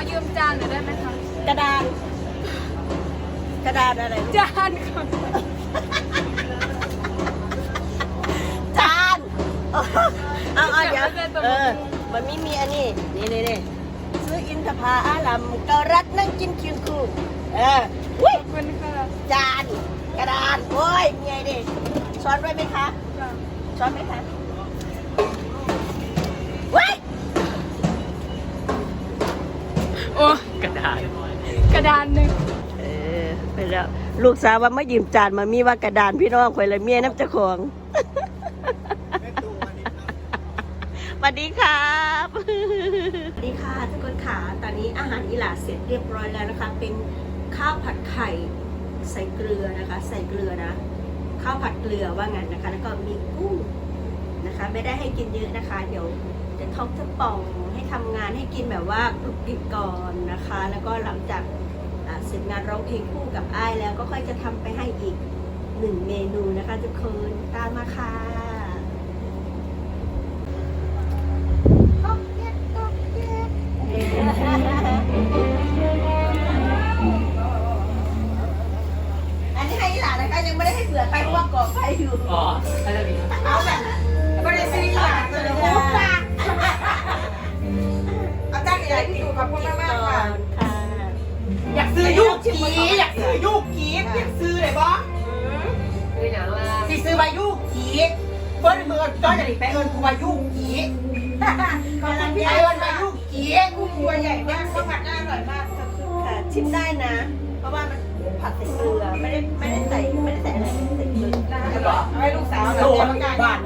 อยืมจานหน่อยได้ไหมคะกระดาน กระดานอะไรจานค่ะจานเอาเอาเดี๋ยวเออมันไม่มีอันนี้นี่นี่นี่ซื้ออินทผาอาลัมเการัดนั่งกินคิวคูเอออุ้ยขอบคุณค่ะจาน กระดานโอ้ยมีไงดิช้อนไว้ไหมคะค่ะช้อนไหมคะ อ้กระดาษกระดานหนึ่งเออไปแล้วลูกสาวว่ามายืมจานมามีว่ากระดานพี่น้องข่อยเลยเมียน้ำเจ้าของสวัสดีครับสวัสดีค่ะทุกคนค่ะ ตอนนี้อาหารอิหร่านเสร็จเรียบร้อยแล้วนะคะ เป็นข้าวผัดไข่ใส่เกลือนะคะ ใส่เกลือนะ ข้าวผัดเกลือว่างั้นนะคะ แล้วก็มีกุ้งนะคะ ไม่ได้ให้กินเยอะนะคะ เดี๋ยว จะท้องจะป่องให้ทำงานให้กินแบบว่ากรุบกริบก่อนนะคะ แล้วก็หลังจากอ่าเสร็จงานร้องเพลงคู่กับอ้ายแล้วก็ค่อยจะทำไปให้อีกหนึ่งเมนูนะคะทุกคนตามมาค่ะอันนี้ให้หลานนะคะยังไม่ได้ให้เสือไปเพราะว่าก่อไฟอยู่ อ๋ออะไรแบบนี้เอาแบบบ พี่ดูขอบคุณมากมากค่ะค่ะอยากซื้อยูกีอยากซื้อยูกีอยากซื้อเลยบ่คืออย่างว่าสิซื้อมายูกีเบิ้ลเมืองจอยจะไปเอิญกูมายูกีกำลังไปพี่เอิญมายูกีกูตัวใหญ่มากข้าวผัดหน้าอร่อยมากค่ะชิมได้นะ เพราะว่ามันผัดใส่เกลือไม่ได้ไม่ได้ใส่ไม่ได้ใส่อะไรใส่เกลือให้ลูกสาวแบบเดียวกันบ้าน